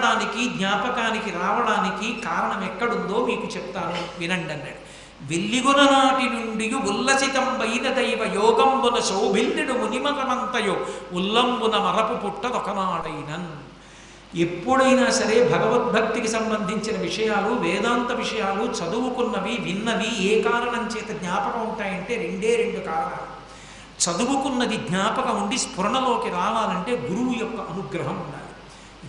వినడానికి జ్ఞాపకానికి రావడానికి కారణం ఎక్కడుందో మీకు చెప్తాను. వినండి అన్నాడు. వెల్లిగున నాటి నుండి ఉల్లసితంబైన దైవ యోగంబున శోభిల్లుడు మునిమతమంతయో ఉల్లంబున మరపు పుట్టదొకనాడైనన్ ఎప్పుడైనా సరే భగవద్భక్తికి సంబంధించిన విషయాలు వేదాంత విషయాలు చదువుకున్నవి విన్నవి ఏ కారణం చేత జ్ఞాపకం ఉంటాయంటే రెండే రెండు కారణాలు. చదువుకున్నది జ్ఞాపకం ఉండి స్ఫురణలోకి రావాలంటే గురువు యొక్క అనుగ్రహం ఉండాలి.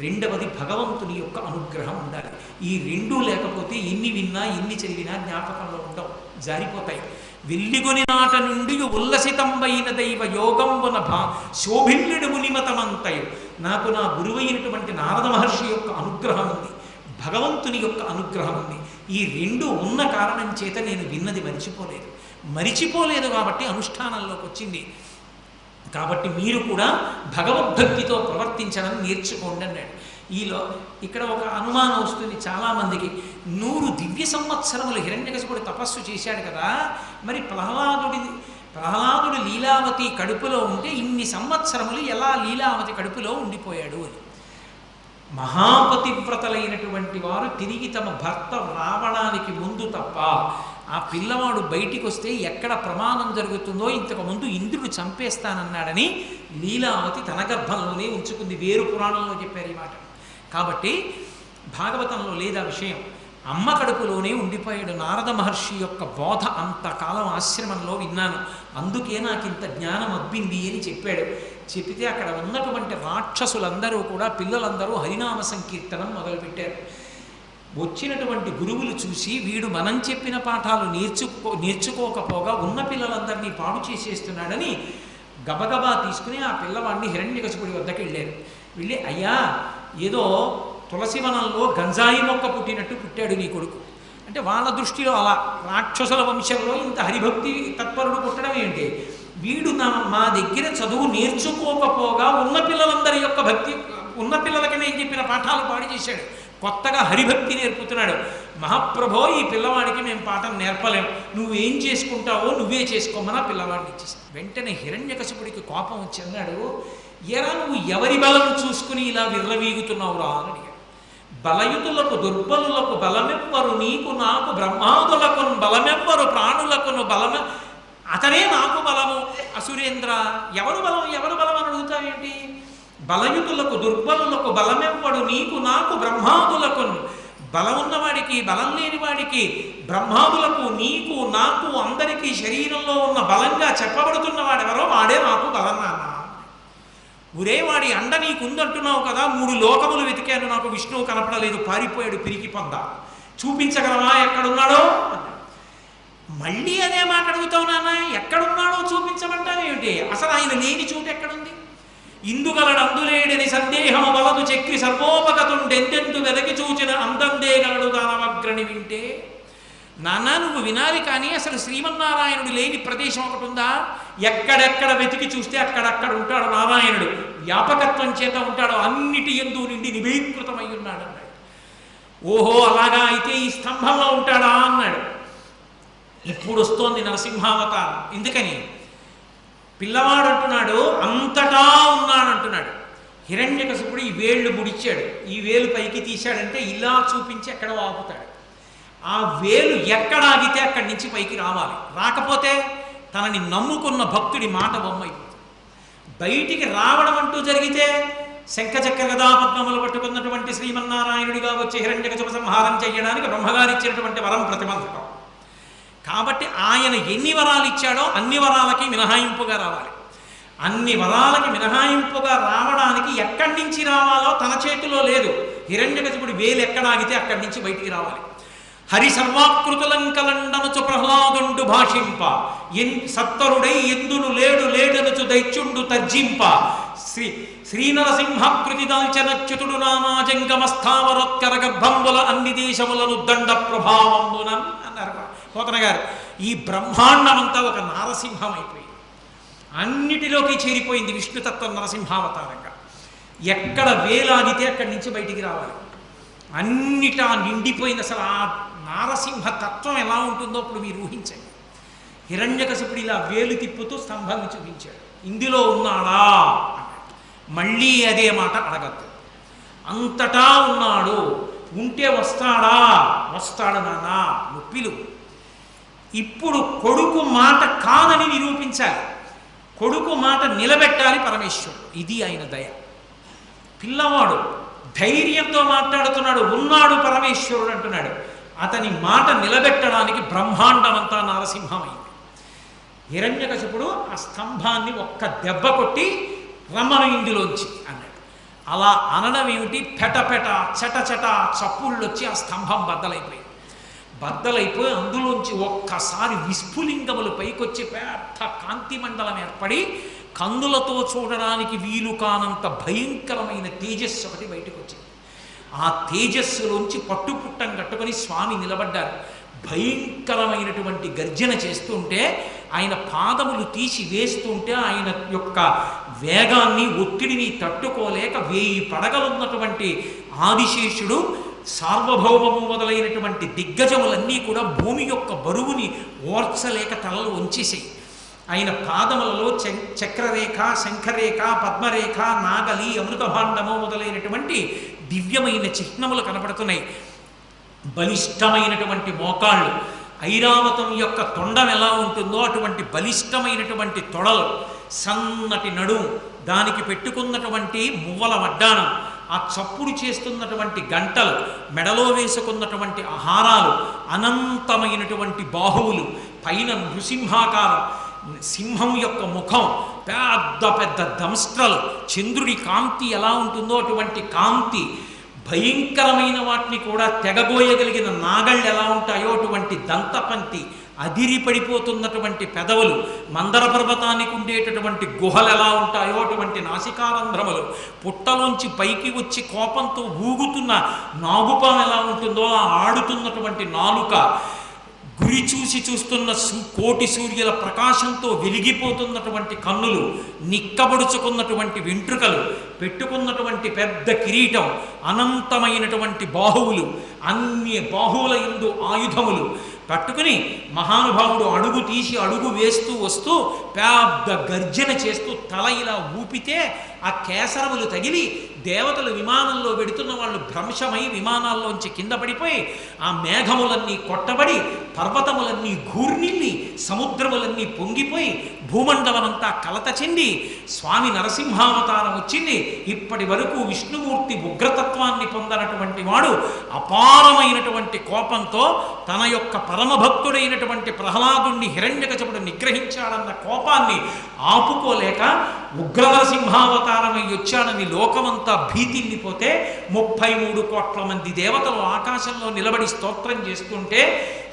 రెండవది భగవంతుని యొక్క అనుగ్రహం ఉండాలి. ఈ రెండూ లేకపోతే ఎన్ని విన్నా ఎన్ని చదివినా జ్ఞాపకంలో ఉండవు జారిపోతాయి. వెల్లిగొని నాట నుండి ఉల్లసితంబైన దైవ యోగంబున భా శోభిల్లుడు మునిమతమంతయు నాకు నా గురువైనటువంటి నారద మహర్షి యొక్క అనుగ్రహం ఉంది భగవంతుని యొక్క అనుగ్రహం ఉంది. ఈ రెండు ఉన్న కారణం చేత నేను విన్నది మరిచిపోలేదు. మరిచిపోలేదు కాబట్టి అనుష్ఠానంలోకి వచ్చింది. కాబట్టి మీరు కూడా భగవద్భక్తితో ప్రవర్తించడం నేర్చుకోండి అన్నాడు. ఈలో ఇక్కడ ఒక అనుమానం వస్తుంది చాలామందికి. నూరు దివ్య సంవత్సరములు హిరణ్యకశిపుడు తపస్సు చేశాడు కదా మరి ప్రహ్లాదుడి ప్రహ్లాదుడు లీలావతి కడుపులో ఉంటే ఇన్ని సంవత్సరములు ఎలా లీలావతి కడుపులో ఉండిపోయాడు అని. మహాపతివ్రతలైనటువంటి వారు తిరిగి తమ భర్త రావడానికి ముందు తప్ప ఆ పిల్లవాడు బయటికి వస్తే ఎక్కడ ప్రమాదం జరుగుతుందో ఇంతకు ముందు ఇంద్రుడు చంపేస్తానన్నాడని లీలావతి తన గర్భంలోనే ఉంచుకుంది. వేరు పురాణంలో చెప్పారు ఈ మాట. కాబట్టి భాగవతంలో లేదా విషయం. అమ్మ కడుపులోనే ఉండిపోయాడు నారద మహర్షి యొక్క బోధ అంతకాలం ఆశ్రమంలో విన్నాను. అందుకే నాకు ఇంత జ్ఞానం అబ్బింది అని చెప్పాడు. చెప్తే అక్కడ ఉన్నటువంటి రాక్షసులందరూ కూడా పిల్లలందరూ హరినామ సంకీర్తనం మొదలుపెట్టారు. వచ్చినటువంటి గురువులు చూసి వీడు మనం చెప్పిన పాఠాలు నేర్చుకో నేర్చుకోకపోగా ఉన్న పిల్లలందరినీ పాడు చేసేస్తున్నాడని గబగబా తీసుకుని ఆ పిల్లవాడిని హిరణ్యకశిపుడి వద్దకు వెళ్ళారు. వెళ్ళి అయ్యా ఏదో తులసివనంలో గంజాయి మొక్క పుట్టినట్టు పుట్టాడు నీ కొడుకు. అంటే వాళ్ళ దృష్టిలో అలా రాక్షసుల వంశంలో ఇంత హరిభక్తి తత్పరుడు పుట్టడం ఏంటి? వీడు నా మా దగ్గర చదువు నేర్చుకోకపోగా ఉన్న పిల్లలందరి యొక్క భక్తి ఉన్న పిల్లలకి నేను చెప్పిన పాఠాలు పాడి చేశాడు. కొత్తగా హరిభక్తి నేర్పుతున్నాడు. మహాప్రభో ఈ పిల్లవాడికి మేము పాఠం నేర్పలేం. నువ్వేం చేసుకుంటావో నువ్వే చేసుకోమని పిల్లవాడిని ఇచ్చేసాను వెంటనే హిరణ్యకశపుడికి కోపం వచ్చి అన్నాడు ఎరా నువ్వు ఎవరి బలం చూసుకుని ఇలా విర్రవీగుతున్నావురా? అని అడిగాడు. బలయుతులకు దుర్బలులకు బలమెవ్వరు? నీకు నాకు బ్రహ్మాదులకు బలమెవ్వరు? ప్రాణులకును బలమె అతనే నాకు బలము. అసురేంద్ర ఎవరు బలం? ఎవరు బలం? అని అడుగుతావేంటి? బలయుతులకు దుర్బలులకు బలమెవ్వడు నీకు నాకు బ్రహ్మాదులకు. బలం ఉన్నవాడికి బలం లేని వాడికి బ్రహ్మాదులకు నీకు నాకు అందరికీ శరీరంలో ఉన్న బలంగా చెప్పబడుతున్న వాడెవరో వాడే నాకు బలం నాన్న. ఒరే వాడి అండ నీకుందంటున్నావు కదా మూడు లోకములు వెతికాను నాకు విష్ణువు కనపడలేదు పారిపోయాడు పిరికి పొంద. చూపించగలవా? ఎక్కడున్నాడో? మళ్ళీ అదే మాట అడుగుతావు నాన్న ఎక్కడున్నాడో చూపించమంటావేమిటి? అసలు ఆయన లేని చూపు ఎక్కడుంది? ఇందుగలడందులేడని సందేహము వలదు చెక్కి సర్వోపగతుండెంతెందు వెదకి చూచిన అందందేగలడు దానవగ్రని వింటే నాన్న నువ్వు వినాలి కానీ అసలు శ్రీమన్నారాయణుడు లేని ప్రదేశం ఒకటి ఉందా? ఎక్కడెక్కడ వెతికి చూస్తే అక్కడక్కడ ఉంటాడు నారాయణుడు వ్యాపకత్వం చేత ఉంటాడు. అన్నిటి ఎందు నిండి నిభీకృతమై ఉన్నాడు అన్నాడు. ఓహో అలాగా అయితే ఈ స్తంభంలో ఉంటాడా? అన్నాడు. ఇప్పుడు వస్తోంది నరసింహావతారం. ఎందుకని? పిల్లవాడు అంటున్నాడు అంతటా ఉన్నాడు హిరణ్య కసుపుడు ఈ వేళ్ళు ముడిచాడు. ఈ వేలు పైకి తీశాడంటే ఇలా చూపించి ఎక్కడ ఆపుతాడు ఆ వేలు ఎక్కడ ఆగితే అక్కడి నుంచి పైకి రావాలి. రాకపోతే తనని నమ్ముకున్న భక్తుడి మాట బొమ్మైపోతుంది. బయటికి రావడం అంటూ జరిగితే శంఖచక్ర గదాపద్మములు పట్టుకున్నటువంటి శ్రీమన్నారాయణుడిగా వచ్చే హిరణ్యకశిప సంహారం చేయడానికి బ్రహ్మగారు ఇచ్చినటువంటి వరం ప్రతిబంధకం. కాబట్టి ఆయన ఎన్ని వరాలు ఇచ్చాడో అన్ని వరాలకి మినహాయింపుగా రావాలి. అన్ని వరాలకి మినహాయింపుగా రావడానికి ఎక్కడి నుంచి రావాలో తన చేతిలో లేదు. హిరణ్యకశిపుడి వేలు ఎక్కడ ఆగితే అక్కడి నుంచి బయటికి రావాలి. హరి సర్వాకృతులంకలండనుచు ప్రహ్లాదుండు భాషింప. ఎన్ సత్తరుడై ఎందును లేడు లేడనుచు దైత్యుండు తర్జింప. శ్రీ శ్రీనరసింహకృతి దాల్చనచ్యుతుడు నామాజంగమస్థావరోత్కర గర్భంబుల అన్ని దేశములను దండ ప్రభావంబునన్ అన్నారు పోతన గారు ఈ బ్రహ్మాండమంతా ఒక నారసింహం అయిపోయింది అన్నిటిలోకి చేరిపోయింది విష్ణుతత్వం నరసింహావతారంగా. ఎక్కడ వేలాగితే అక్కడి నుంచి బయటికి రావాలి. అన్నిటా నిండిపోయింది అసలు ఆ నారసింహ తత్వం ఎలా ఉంటుందో అప్పుడు మీరు ఊహించండి. హిరణ్యకశిపుడు ఇలా వేలు తిప్పుతూ స్తంభాన్ని చూపించాడు. ఇందులో ఉన్నాడా? మళ్ళీ అదే మాట అడగద్దు. అంతటా ఉన్నాడు. ఉంటే వస్తాడా? వస్తాడు నానా. నొప్పిలు ఇప్పుడు కొడుకు మాట కాదని నిరూపించాలి. కొడుకు మాట నిలబెట్టాలి పరమేశ్వరుడు. ఇది ఆయన దయ. పిల్లవాడు ధైర్యంతో మాట్లాడుతున్నాడు ఉన్నాడు పరమేశ్వరుడు అంటున్నాడు. అతని మాట నిలబెట్టడానికి బ్రహ్మాండమంతా నారసింహమైంది. హిరణ్యకశిపుడు ఆ స్తంభాన్ని ఒక్క దెబ్బ కొట్టి రమ్మను ఇందులోంచి అన్నాడు. అలా అనడం ఏమిటి? పెటపెట పెట చట చప్పుళ్ళు వచ్చి ఆ స్తంభం బద్దలైపోయింది. బద్దలైపోయి అందులోంచి ఒక్కసారి విస్ఫులింగములు పైకొచ్చి పెద్ద కాంతి మండలం ఏర్పడి కందులతో చూడడానికి వీలు కానంత భయంకరమైన తేజస్సు ఒకటి బయటకు వచ్చింది ఆ తేజస్సులోంచి పట్టుపుట్టం కట్టుకొని స్వామి నిలబడ్డారు. భయంకరమైనటువంటి గర్జన చేస్తుంటే ఆయన పాదములు తీసి వేస్తుంటే ఆయన యొక్క వేగాన్ని ఒత్తిడిని తట్టుకోలేక వేయి పడగలున్నటువంటి ఆదిశేషుడు సార్వభౌమము మొదలైనటువంటి దిగ్గజములన్నీ కూడా భూమి యొక్క బరువుని ఓర్చలేక తలలు వంచేసాయి ఆయన పాదములలో చ- చక్రరేఖ శంఖరేఖ పద్మరేఖ నాగలి అమృతభాండము మొదలైనటువంటి దివ్యమైన చిహ్నములు కనపడుతున్నాయి. బలిష్టమైనటువంటి మోకాళ్ళు ఐరావతం యొక్క తొండం ఎలా ఉంటుందో అటువంటి బలిష్టమైనటువంటి తొడలు సన్నటి నడుము దానికి పెట్టుకున్నటువంటి మువ్వల వడ్డానం ఆ చప్పుడు చేస్తున్నటువంటి గంటలు మెడలో వేసుకున్నటువంటి ఆహారాలు అనంతమైనటువంటి బాహువులు పైన నృసింహాకారం సింహం యొక్క ముఖం పెద్ద పెద్ద దంస్ట్రలు చంద్రుడి కాంతి ఎలా ఉంటుందో అటువంటి కాంతి భయంకరమైన వాటిని కూడా తెగబోయగలిగిన నాగళ్ళు ఎలా ఉంటాయో అటువంటి దంతపంతి అదిరి పడిపోతున్నటువంటి పెదవులు మందర పర్వతానికి ఉండేటటువంటి గుహలు ఎలా ఉంటాయో అటువంటి నాసికారంధ్రములు పుట్టలోంచి పైకి వచ్చి కోపంతో ఊగుతున్న నాగుపాం ఎలా ఉంటుందో ఆ ఆడుతున్నటువంటి నాలుక గురి చూసి చూస్తున్న కోటి సూర్యుల ప్రకాశంతో వెలిగిపోతున్నటువంటి కన్నులు నిక్కబడుచుకున్నటువంటి వెంట్రుకలు పెట్టుకున్నటువంటి పెద్ద కిరీటం అనంతమైనటువంటి బాహువులు అన్ని బాహువుల ఎందు ఆయుధములు. పట్టుకుని మహానుభావుడు అడుగు తీసి అడుగు వేస్తూ వస్తూ పెద్ద గర్జన చేస్తూ తల ఇలా ఊపితే ఆ కేసరములు తగిలి దేవతలు విమానంలో వెడుతున్న వాళ్ళు భ్రంశమై విమానాల్లోంచి కింద పడిపోయి ఆ మేఘములన్నీ కొట్టబడి పర్వతములన్నీ ఘూర్నిల్లి సముద్రములన్నీ పొంగిపోయి భూమండలమంతా కలత చెంది స్వామి నరసింహావతారం వచ్చింది. ఇప్పటి వరకు విష్ణుమూర్తి ఉగ్రతత్వాన్ని పొందనటువంటి వాడు అపారమైనటువంటి కోపంతో తన యొక్క పరమభక్తుడైనటువంటి ప్రహ్లాదుణ్ణి హిరణ్యకచపుడు నిగ్రహించాడన్న కోపాన్ని ఆపుకోలేక ఉగ్ర నరసింహావతారమై వచ్చాడని లోకమంతా భీతిల్లిపోతే ముప్పై మూడు కోట్ల మంది దేవతలు ఆకాశంలో నిలబడి స్తోత్రం చేస్తుంటే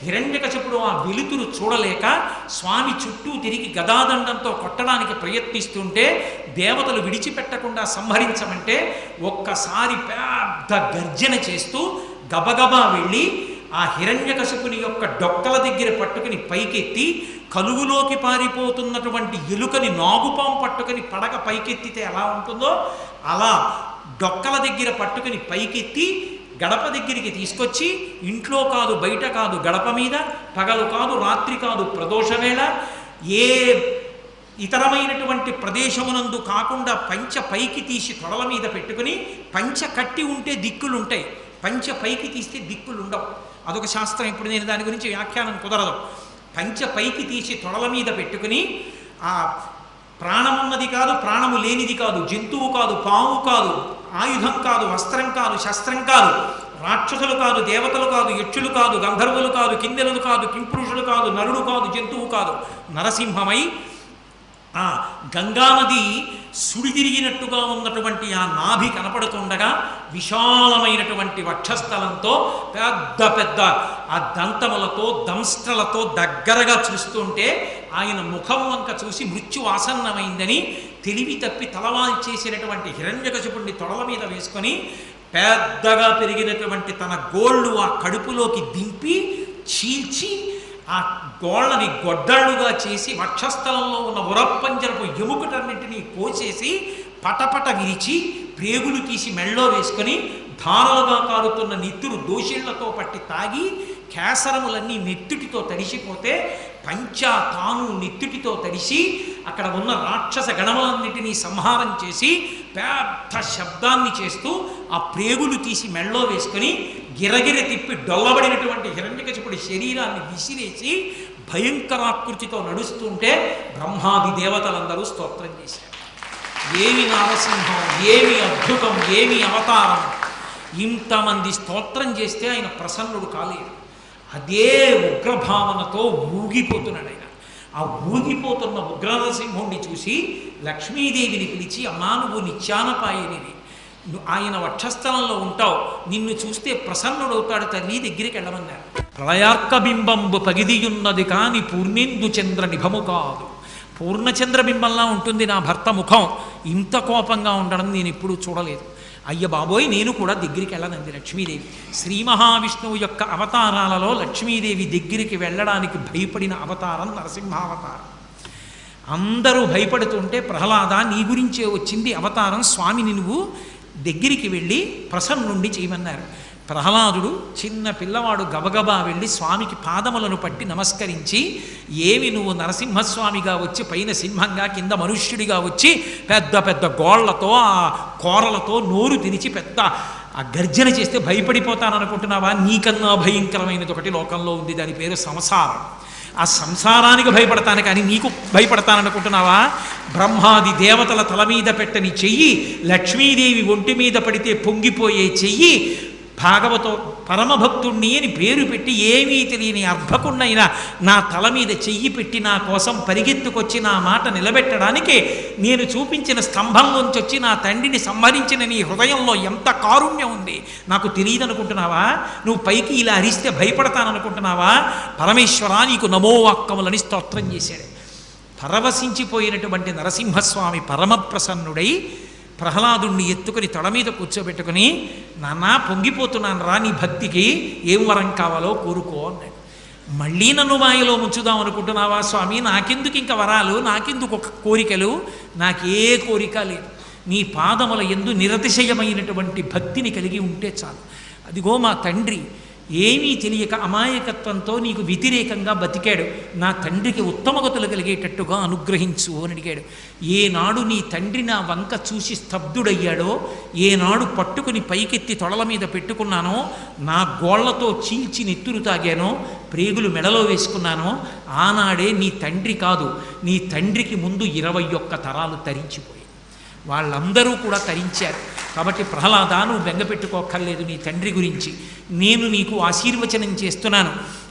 హిరణ్యకశపుడు ఆ వెలుతురు చూడలేక స్వామి చుట్టూ తిరిగి గదాదండంతో కొట్టడానికి ప్రయత్నిస్తుంటే దేవతలు విడిచిపెట్టకుండా సంహరించమంటే ఒక్కసారి పెద్ద గర్జన చేస్తూ గబగబా వెళ్ళి ఆ హిరణ్యకశిపుని యొక్క డొక్కల దగ్గర పట్టుకుని పైకెత్తి కలుగులోకి పారిపోతున్నటువంటి ఎలుకని నాగుపాం పట్టుకుని పడక పైకెత్తితే ఎలా ఉంటుందో అలా డొక్కల దగ్గర పట్టుకుని పైకెత్తి గడప దగ్గరికి తీసుకొచ్చి ఇంట్లో కాదు బయట కాదు గడప మీద పగలు కాదు రాత్రి కాదు ప్రదోషవేళ ఏ ఇతరమైనటువంటి ప్రదేశమునందు కాకుండా పంచ పైకి తీసి తొడల మీద పెట్టుకుని పంచ కట్టి ఉంటే దిక్కులుంటాయి. పంచ పైకి తీస్తే దిక్కులు ఉండవు అదొక శాస్త్రం. ఇప్పుడు నేను దాని గురించి వ్యాఖ్యానం కుదరదు. పంచ పైకి తీసి తొడల మీద పెట్టుకుని ఆ ప్రాణమున్నది కాదు ప్రాణము లేనిది కాదు జంతువు కాదు పాము కాదు ఆయుధం కాదు వస్త్రం కాదు శస్త్రం కాదు రాక్షసులు కాదు దేవతలు కాదు యక్షులు కాదు గంధర్వులు కాదు కిందెలు కాదు కింపురుషులు కాదు నరుడు కాదు జంతువు కాదు నరసింహమై ఆ గంగానది సుడిదిరిగినట్టుగా ఉన్నటువంటి ఆ నాభి కనపడుతుండగా విశాలమైనటువంటి వక్షస్థలంతో పెద్ద పెద్ద ఆ దంతములతో దంస్ట్రలతో దగ్గరగా చూస్తుంటే ఆయన ముఖం వంక చూసి మృత్యు ఆసన్నమైందని తెలివి తప్పి తలవాల్ చేసినటువంటి హిరణ్యకశిపుణ్ణి తొడల మీద వేసుకొని పెద్దగా పెరిగినటువంటి తన గోళ్ళు ఆ కడుపులోకి దింపి చీల్చి ఆ గోళ్ళని గొడ్డళ్ళుగా చేసి వక్షస్థలంలో ఉన్న ఉరప్పంజరపు ఎముకటన్నింటినీ కోసేసి పటపట విరిచి ప్రేగులు తీసి మెళ్ళో వేసుకొని ధారలుగా కారుతున్న నెత్తురు దోషిళ్ళతో పట్టి తాగి కేసరములన్నీ నెత్తుటితో తడిసిపోతే పంచా తాను నెత్తుటితో తడిసి అక్కడ ఉన్న రాక్షస గణములన్నిటినీ సంహారం చేసి పెద్ద శబ్దాన్ని చేస్తూ ఆ ప్రేగులు తీసి మెళ్ళో వేసుకొని గిరగిర తిప్పి డొల్లబడినటువంటి హిరణ్యకశిపుడి శరీరాన్ని విసిరేసి భయంకరాకృతితో నడుస్తుంటే బ్రహ్మాది దేవతలందరూ స్తోత్రం చేశారు. ఏమి నారసింహం ఏమి అద్భుతం ఏమి అవతారం? ఇంతమంది స్తోత్రం చేస్తే ఆయన ప్రసన్నుడు కాలేదు అదే ఉగ్రభావనతో ఊగిపోతున్నాడు ఆయన. ఆ ఊగిపోతున్న ఉగ్రనరసింహుణ్ణి చూసి లక్ష్మీదేవిని పిలిచి అమ్మా నువ్వు నిత్యానపాయనివి ఆయన వక్షస్థలంలో ఉంటావు. నిన్ను చూస్తే ప్రసన్నుడవుతాడు తల్లి దగ్గరికి వెళ్ళమన్నారు. ప్రళయార్కబింబంబు పగిదియున్నది కాని పూర్ణేందు చంద్ర నిభము కాదు. పూర్ణచంద్రబింబంలా ఉంటుంది నా భర్త ముఖం. ఇంత కోపంగా ఉండడం నేను ఎప్పుడూ చూడలేదు. అయ్య బాబోయ్ నేను కూడా దగ్గరికి వెళ్ళనంది లక్ష్మీదేవి. శ్రీ మహావిష్ణువు యొక్క అవతారాలలో లక్ష్మీదేవి దగ్గరికి వెళ్ళడానికి భయపడిన అవతారం నరసింహావతారం. అందరూ భయపడుతుంటే ప్రహ్లాద నీ గురించే వచ్చింది అవతారం స్వామిని నువ్వు దగ్గరికి వెళ్ళి ప్రసన్నుండి చేయమన్నారు. ప్రహ్లాదుడు చిన్న పిల్లవాడు గబగబా వెళ్ళి స్వామికి పాదములను పట్టి నమస్కరించి ఏమి నువ్వు నరసింహస్వామిగా వచ్చి పైన సింహంగా కింద మనుష్యుడిగా వచ్చి పెద్ద పెద్ద గోళ్ళతో ఆ కోరలతో నోరు తినిచి పెద్ద ఆ గర్జన చేస్తే భయపడిపోతాననుకుంటున్నావా? నీకన్నా భయంకరమైనది ఒకటి లోకంలో ఉంది దాని పేరు సంసారం. ఆ సంసారానికి భయపడతాను కానీ నీకు భయపడతాననుకుంటున్నావా? బ్రహ్మాది దేవతల తల మీద పెట్టని చెయ్యి లక్ష్మీదేవి ఒంటి మీద పడితే పొంగిపోయే చెయ్యి భాగవతో పరమభక్తుణ్ణి అని పేరు పెట్టి ఏమీ తెలియని అర్భకుణ్ణైనా నా తల మీద చెయ్యి పెట్టి నా కోసం పరిగెత్తుకొచ్చి నా మాట నిలబెట్టడానికి నేను చూపించిన స్తంభంలోంచి వచ్చి నా తండ్రిని సంహరించిన నీ హృదయంలో ఎంత కారుణ్యం ఉంది. నాకు తెలియదనుకుంటున్నావా? నువ్వు పైకి ఇలా అరిస్తే భయపడతాననుకుంటున్నావా? పరమేశ్వరా నీకు నమోవాక్కములని స్తోత్రం చేశాడు. పరవశించిపోయినటువంటి నరసింహస్వామి పరమప్రసన్నుడై ప్రహ్లాదుణ్ణి ఎత్తుకుని తొడ మీద కూర్చోబెట్టుకుని నానా పొంగిపోతున్నాను రా నీ భక్తికి ఏం వరం కావాలో కోరుకో అన్నాడు. మళ్ళీ నన్ను వాయిలో ముంచుదాం అనుకుంటున్నావా స్వామి? నాకెందుకు ఇంకా వరాలు? నాకెందుకు ఒక కోరికలు? నాకే కోరిక లేదు. నీ పాదముల ఎందు నిరతిశయమైనటువంటి భక్తిని కలిగి ఉంటే చాలు. అదిగో మా తండ్రి ఏమీ తెలియక అమాయకత్వంతో నీకు వ్యతిరేకంగా బతికాడు. నా తండ్రికి ఉత్తమగతులు కలిగేటట్టుగా అనుగ్రహించు అని అడిగాడు. ఏనాడు నీ తండ్రి నా వంక చూసి స్తబ్దుడయ్యాడో ఏనాడు పట్టుకుని పైకెత్తి తొడల మీద పెట్టుకున్నానో నా గోళ్ళతో చీల్చి నెత్తురు తాగానో ప్రేగులు మెడలో వేసుకున్నానో ఆనాడే నీ తండ్రి కాదు. నీ తండ్రికి ముందు ఇరవై ఒక్క తరాలు తరించిపోయి వాళ్ళందరూ కూడా తరించారు. కాబట్టి ప్రహ్లాద నువ్వు నీ తండ్రి గురించి. నేను నీకు ఆశీర్వచనం చేస్తున్నాను.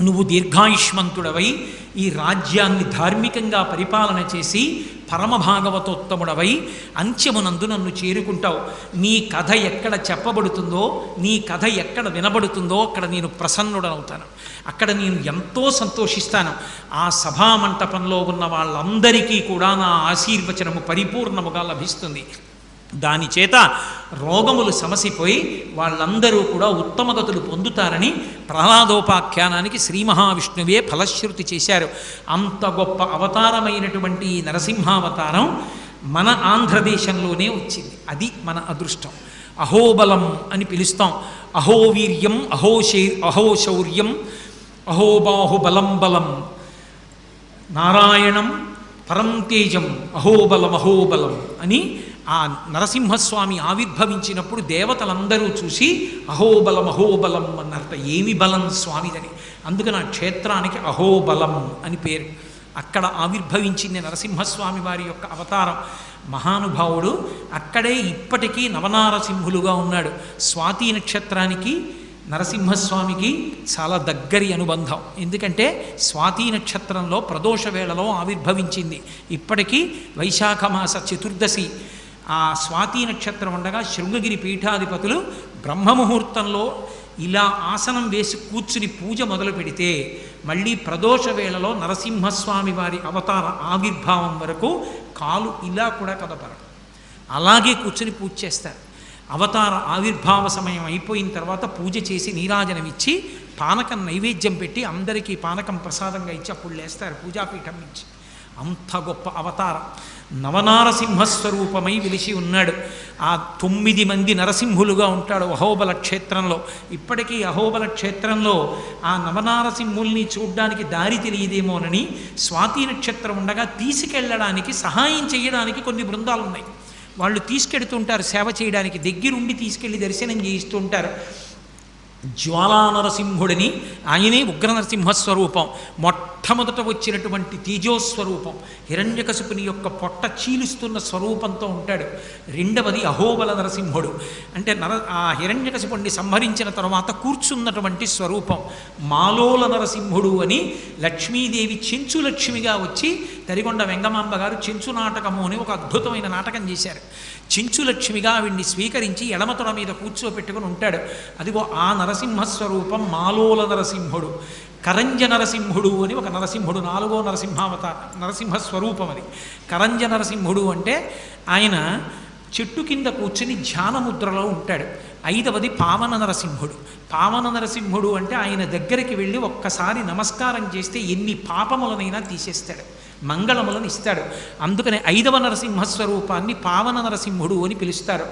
నువ్వు దీర్ఘాయుష్మంతుడవై ఈ రాజ్యాన్ని ధార్మికంగా పరిపాలన చేసి పరమభాగవతోత్తముడవై అంత్యమునందు నన్ను చేరుకుంటావు. నీ కథ ఎక్కడ చెప్పబడుతుందో నీ కథ ఎక్కడ వినబడుతుందో అక్కడ నేను ప్రసన్నుడనవుతాను. అక్కడ నేను ఎంతో సంతోషిస్తాను. ఆ సభా మంటపంలో ఉన్న వాళ్ళందరికీ కూడా నా ఆశీర్వచనము పరిపూర్ణముగా లభిస్తుంది. దానిచేత రోగములు సమసిపోయి వాళ్ళందరూ కూడా ఉత్తమగతులు పొందుతారని ప్రహ్లాదోపాఖ్యానానికి శ్రీ మహావిష్ణువే ఫలశ్రుతి చేశారు. అంత గొప్ప అవతారమైనటువంటి ఈ నరసింహావతారం మన ఆంధ్రదేశంలోనే వచ్చింది. అది మన అదృష్టం. అహోబలం అని పిలుస్తాం. అహోవీర్యం అహోశై అహోశౌర్యం అహోబాహుబలం బలం. నారాయణం పరంతేజం అహోబలం అహోబలం అని ఆ నరసింహస్వామి ఆవిర్భవించినప్పుడు దేవతలందరూ చూసి అహోబలం అహోబలం అన్నారట ఏమి బలం స్వామిదని? అందుకని ఆ క్షేత్రానికి అహోబలం అని పేరు. అక్కడ ఆవిర్భవించింది నరసింహస్వామి వారి యొక్క అవతారం. మహానుభావుడు అక్కడే ఇప్పటికీ నవనారసింహులుగా ఉన్నాడు. స్వాతి నక్షత్రానికి నరసింహస్వామికి చాలా దగ్గరి అనుబంధం. ఎందుకంటే స్వాతి నక్షత్రంలో ప్రదోష వేళలో ఆవిర్భవించింది. ఇప్పటికీ వైశాఖ మాస చతుర్దశి ఆ స్వాతి నక్షత్రం ఉండగా శృంగగిరి పీఠాధిపతులు బ్రహ్మముహూర్తంలో ఇలా ఆసనం వేసి కూర్చుని పూజ మొదలు పెడితే మళ్ళీ ప్రదోష వేళలో నరసింహస్వామి వారి అవతార ఆవిర్భావం వరకు కాలు ఇలా కూడా కదపరు. అలాగే కూర్చుని పూజ చేస్తారు. అవతార ఆవిర్భావ సమయం అయిపోయిన తర్వాత పూజ చేసి నీరాజనం ఇచ్చి పానకం నైవేద్యం పెట్టి అందరికీ పానకం ప్రసాదంగా ఇచ్చి అప్పుడు లేస్తారు పూజాపీఠం నుంచి. అంత గొప్ప అవతారం. నవనారసింహస్వరూపమై వెలిసి ఉన్నాడు. ఆ తొమ్మిది మంది నరసింహులుగా ఉంటాడు అహోబల క్షేత్రంలో. ఇప్పటికీ అహోబల క్షేత్రంలో ఆ నవనారసింహుల్ని చూడ్డానికి దారి తెలియదేమోనని స్వాతి నక్షత్రం ఉండగా తీసుకెళ్ళడానికి సహాయం చేయడానికి కొన్ని బృందాలు ఉన్నాయి వాళ్ళు తీసుకెడుతుంటారు సేవ చేయడానికి. దగ్గరుండి తీసుకెళ్ళి దర్శనం చేయిస్తుంటారు. జ్వాలా నరసింహుడిని ఆయనే ఉగ్ర నరసింహస్వరూపం మొట్టమొదట వచ్చినటువంటి తేజోస్వరూపం హిరణ్యకశిపుని యొక్క పొట్ట చీలుస్తున్న స్వరూపంతో ఉంటాడు. రెండవది అహోబల నరసింహుడు. అంటే నర ఆ హిరణ్యకశిపుణ్ణి సంహరించిన తర్వాత కూర్చున్నటువంటి స్వరూపం మాలోల నరసింహుడు అని లక్ష్మీదేవి చెంచు లక్ష్మిగా వచ్చి తరిగొండ వెంగమాంబ గారు చెంచు నాటకము అని ఒక అద్భుతమైన నాటకం చేశారు. చించు లక్ష్మిగా ఆవిడ్ని స్వీకరించి ఎడమతొడ మీద కూర్చోపెట్టుకుని ఉంటాడు. అదిగో ఆ నరసింహస్వరూపం మాలోల నరసింహుడు కరంజ నరసింహుడు అని ఒక నరసింహుడు నాలుగో నరసింహావత నరసింహ స్వరూపం అది. కరంజ నరసింహుడు అంటే ఆయన చెట్టు కింద కూర్చుని ధ్యానముద్రలో ఉంటాడు. ఐదవది పావన నరసింహుడు పావన నరసింహుడు అంటే ఆయన దగ్గరికి వెళ్ళి ఒక్కసారి నమస్కారం చేస్తే ఎన్ని పాపములనైనా తీసేస్తాడు. మంగళములను ఇస్తాడు. అందుకనే ఐదవ నరసింహస్వరూపాన్ని పావన నరసింహుడు అని పిలుస్తారు.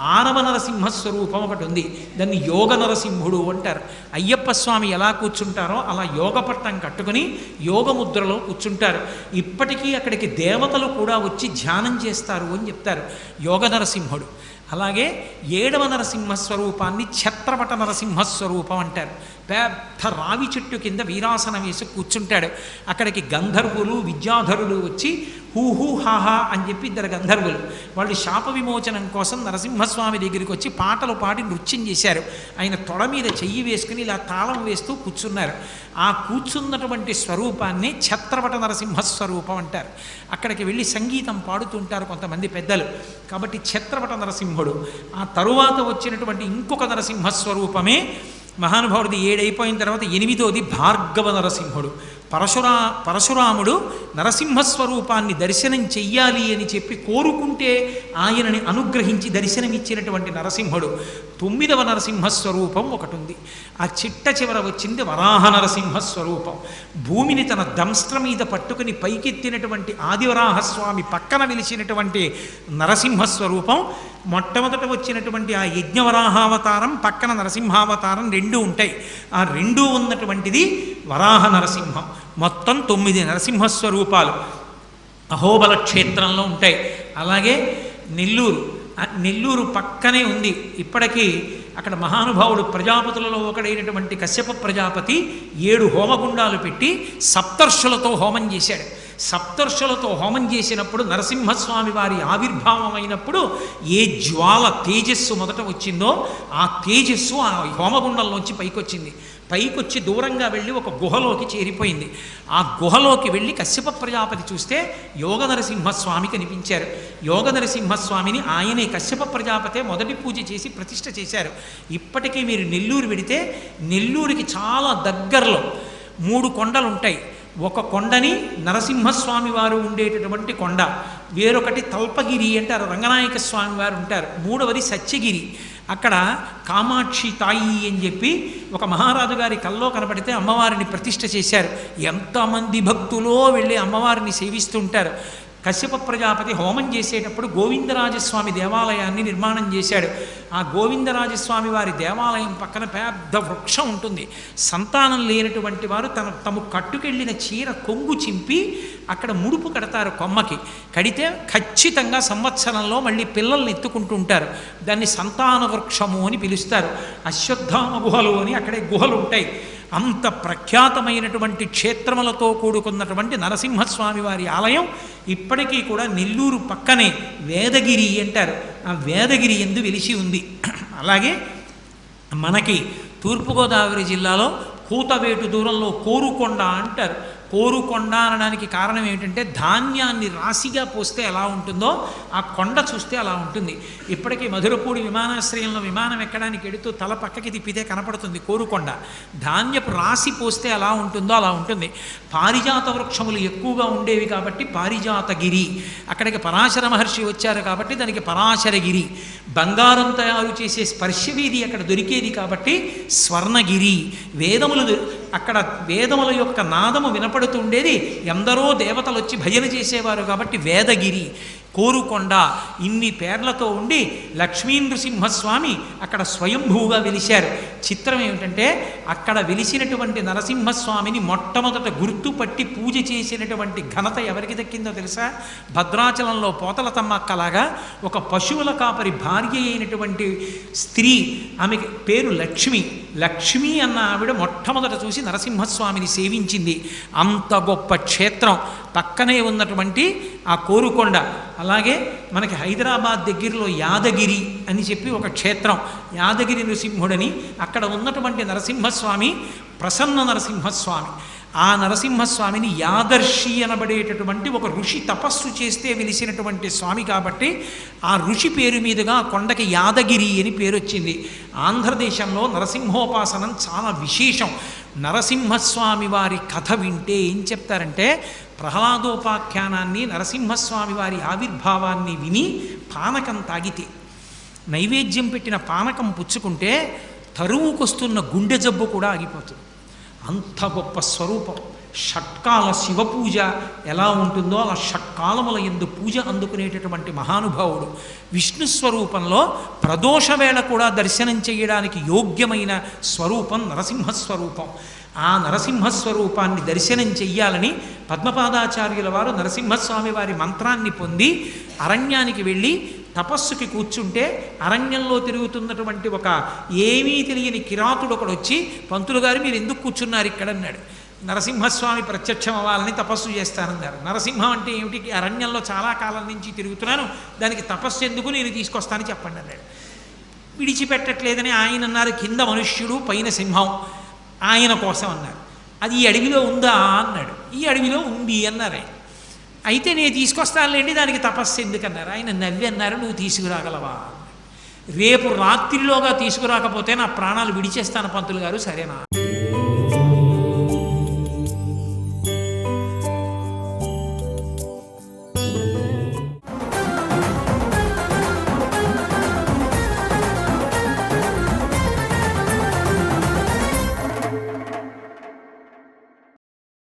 ఆరవ నరసింహస్వరూపం ఒకటి ఉంది. దాన్ని యోగ నరసింహుడు అంటారు. అయ్యప్ప స్వామి ఎలా కూర్చుంటారో అలా యోగ పట్టం కట్టుకుని యోగముద్రలో కూర్చుంటారు. ఇప్పటికీ అక్కడికి దేవతలు కూడా వచ్చి ధ్యానం చేస్తారు అని చెప్తారు యోగ నరసింహుడు. అలాగే ఏడవ నరసింహస్వరూపాన్ని ఛత్రపట నరసింహస్వరూపం అంటారు. పెద్ద రావి చెట్టు కింద వీరాసనం వేసి కూర్చుంటాడు. అక్కడికి గంధర్వులు విద్యాధరులు వచ్చి హూ హూ హాహా అని చెప్పి ఇద్దరు గంధర్వులు. వాళ్ళు శాప విమోచనం కోసం నరసింహస్వామి దగ్గరికి వచ్చి పాటలు పాడి నృత్యం చేశారు. ఆయన తొడ మీద చెయ్యి వేసుకుని ఇలా తాళం వేస్తూ కూర్చున్నారు. ఆ కూర్చున్నటువంటి స్వరూపాన్ని ఛత్రపట నరసింహస్వరూపం అంటారు. అక్కడికి వెళ్ళి సంగీతం పాడుతుంటారు కొంతమంది పెద్దలు. కాబట్టి ఛత్రపట నరసింహుడు ఆ తరువాత వచ్చినటువంటి ఇంకొక నరసింహస్వరూపమే మహానుభావుడిది ఏడైపోయిన తర్వాత ఎనిమిదోది భార్గవ నరసింహుడు. పరశురా పరశురాముడు నరసింహస్వరూపాన్ని దర్శనం చెయ్యాలి అని చెప్పి కోరుకుంటే ఆయనని అనుగ్రహించి దర్శనమిచ్చినటువంటి నరసింహుడు తొమ్మిదవ నరసింహస్వరూపం ఒకటి ఉంది ఆ చిట్ట చివర వచ్చింది వరాహ నరసింహస్వరూపం. భూమిని తన దంస్త్ర మీద పట్టుకుని పైకెత్తినటువంటి ఆదివరాహస్వామి పక్కన నిలిచినటువంటి నరసింహస్వరూపం మొట్టమొదట వచ్చినటువంటి ఆ యజ్ఞవరాహావతారం పక్కన నరసింహావతారం రెండు ఉంటాయి. ఆ రెండూ ఉన్నటువంటిది వరాహ నరసింహం. మొత్తం తొమ్మిది నరసింహస్వరూపాలు అహోబల క్షేత్రంలో ఉంటాయి. అలాగే నెల్లూరు నెల్లూరు పక్కనే ఉంది. ఇప్పటికీ అక్కడ మహానుభావుడు ప్రజాపతులలో ఒకడైనటువంటి కశ్యప ప్రజాపతి ఏడు హోమగుండాలు పెట్టి సప్తర్షులతో హోమం చేశాడు. సప్తర్షులతో హోమం చేసినప్పుడు నరసింహస్వామి వారి ఆవిర్భావం అయినప్పుడు ఏ జ్వాల తేజస్సు మొదట వచ్చిందో ఆ తేజస్సు ఆ హోమగుండంలోంచి పైకొచ్చింది. పైకొచ్చి దూరంగా వెళ్ళి ఒక గుహలోకి చేరిపోయింది. ఆ గుహలోకి వెళ్ళి కశ్యప ప్రజాపతి చూస్తే యోగ నరసింహస్వామి కనిపించారు. యోగ నరసింహస్వామిని ఆయనే కశ్యప ప్రజాపతే మొదటి పూజ చేసి ప్రతిష్ట చేశారు. ఇప్పటికీ మీరు నెల్లూరు వెడితే నెల్లూరుకి చాలా దగ్గరలో మూడు కొండలు ఉంటాయి ఒక కొండని నరసింహస్వామి వారు ఉండేటటువంటి కొండ వేరొకటి తల్పగిరి అంటారు రంగనాయక స్వామి వారు ఉంటారు. మూడవది సత్యగిరి. అక్కడ కామాక్షి తాయి అని చెప్పి ఒక మహారాజు గారి కల్లో కనపడితే అమ్మవారిని ప్రతిష్ఠ చేశారు. ఎంతమంది భక్తులో వెళ్ళి అమ్మవారిని సేవిస్తుంటారు. కశ్యప ప్రజాపతి హోమం చేసేటప్పుడు గోవిందరాజస్వామి దేవాలయాన్ని నిర్మాణం చేశాడు. ఆ గోవిందరాజస్వామి వారి దేవాలయం పక్కన పెద్ద వృక్షం ఉంటుంది. సంతానం లేనటువంటి వారు తన తమ కట్టుకెళ్ళిన చీర కొంగు చింపి అక్కడ ముడుపు కడతారు కొమ్మకి. కడితే ఖచ్చితంగా సంవత్సరంలో మళ్ళీ పిల్లల్ని ఎత్తుకుంటూ ఉంటారు దాన్ని సంతాన వృక్షము అని పిలుస్తారు. అశ్వత్థామ గుహలు అని అక్కడే గుహలు ఉంటాయి అంత ప్రఖ్యాతమైనటువంటి క్షేత్రములతో కూడుకున్నటువంటి నరసింహస్వామి వారి ఆలయం ఇప్పటికీ కూడా నెల్లూరు పక్కనే వేదగిరి అంటారు. ఆ వేదగిరి ఎందు వెలిసి ఉంది. అలాగే మనకి తూర్పుగోదావరి జిల్లాలో కూతవేటు దూరంలో కోరుకొండ అంటారు. కోరుకొండ అనడానికి కారణం ఏమిటంటే ధాన్యాన్ని రాశిగా పోస్తే ఎలా ఉంటుందో ఆ కొండ చూస్తే అలా ఉంటుంది. ఇప్పటికీ మధురపూడి విమానాశ్రయంలో విమానం ఎక్కడానికి ఎడుతూ తల పక్కకి తిప్పితే కనపడుతుంది కోరుకొండ. ధాన్యపు రాశి పోస్తే ఎలా ఉంటుందో అలా ఉంటుంది. పారిజాత వృక్షములు ఎక్కువగా ఉండేవి కాబట్టి పారిజాతగిరి. అక్కడికి పరాశర మహర్షి వచ్చారు కాబట్టి దానికి పరాశరగిరి. బంగారం తయారు చేసే స్పర్శవీధి అక్కడ దొరికేది కాబట్టి స్వర్ణగిరి. వేదములు అక్కడ వేదముల యొక్క నాదము వినప కనపడుతుండేది ఎందరో దేవతలు వచ్చి భజన చేసేవారు కాబట్టి వేదగిరి కోరుకొండ ఇన్ని పేర్లతో ఉండి లక్ష్మీ నృసింహస్వామి అక్కడ స్వయంభూగా వెలిశారు. చిత్రం ఏమిటంటే అక్కడ వెలిసినటువంటి నరసింహస్వామిని మొట్టమొదట గుర్తుపట్టి పూజ చేసినటువంటి ఘనత ఎవరికి దక్కిందో తెలుసా? భద్రాచలంలో పోతల తమ్మక్కలాగా ఒక పశువుల కాపరి భార్య అయినటువంటి స్త్రీ ఆమెకి పేరు లక్ష్మి. లక్ష్మి అన్న ఆవిడ మొట్టమొదట చూసి నరసింహస్వామిని సేవించింది. అంత గొప్ప క్షేత్రం. పక్కనే ఉన్నటువంటి ఆ కోరుకొండ. అలాగే మనకి హైదరాబాద్ దగ్గరలో యాదగిరి అని చెప్పి ఒక క్షేత్రం. యాదగిరి నృసింహుడని అక్కడ ఉన్నటువంటి నరసింహస్వామి ప్రసన్న నరసింహస్వామి. ఆ నరసింహస్వామిని యాదర్శి అనబడేటటువంటి ఒక ఋషి తపస్సు చేస్తే వెలిసినటువంటి స్వామి కాబట్టి ఆ ఋషి పేరు మీదుగా కొండకి యాదగిరి అని పేరు వచ్చింది. ఆంధ్రదేశంలో నరసింహోపాసనం చాలా విశేషం. నరసింహస్వామి వారి కథ వింటే ఏం చెప్తారంటే ప్రహ్లాదోపాఖ్యానాన్ని నరసింహస్వామి వారి ఆవిర్భావాన్ని విని పానకం తాగితే నైవేద్యం పెట్టిన పానకం పుచ్చుకుంటే తరువుకొస్తున్న గుండె జబ్బు కూడా ఆగిపోతుంది. అంత గొప్ప స్వరూపం. షట్కాల శివ పూజ ఎలా ఉంటుందో అలా షట్కాలముల ఎందు పూజ అందుకునేటటువంటి మహానుభావుడు విష్ణు స్వరూపంలో ప్రదోష వేళ కూడా దర్శనం చేయడానికి యోగ్యమైన స్వరూపం నరసింహస్వరూపం. ఆ నరసింహస్వరూపాన్ని దర్శనం చెయ్యాలని పద్మపాదాచార్యుల వారు నరసింహస్వామి వారి మంత్రాన్ని పొంది అరణ్యానికి వెళ్ళి తపస్సుకి కూర్చుంటే అరణ్యంలో తిరుగుతున్నటువంటి ఒక ఏమీ తెలియని కిరాతుడు ఒకడు వచ్చి పంతులు గారు మీరు ఎందుకు కూర్చున్నారు ఇక్కడ? అన్నాడు. నరసింహస్వామి ప్రత్యక్షం అవ్వాలని తపస్సు చేస్తానన్నారు. నరసింహం అంటే ఏమిటి? అరణ్యంలో చాలా కాలం నుంచి తిరుగుతున్నాను. దానికి తపస్సు ఎందుకు? నేను తీసుకొస్తానని చెప్పండి అన్నాడు. విడిచిపెట్టట్లేదని ఆయన అన్నారు. కింద మనుష్యుడు పైన సింహం. ఆయన కోసం అన్నారు. అది ఈ అడవిలో ఉందా? అన్నాడు. ఈ అడవిలో ఉంది అన్నారు అయితే నేను తీసుకొస్తానులేండి దానికి తపస్సు ఎందుకన్నారు? ఆయన నవ్వి అన్నారు నువ్వు తీసుకురాగలవా? రేపు రాత్రిలోగా తీసుకురాకపోతే నా ప్రాణాలు విడిచేస్తాను పంతులు గారు సరేనా?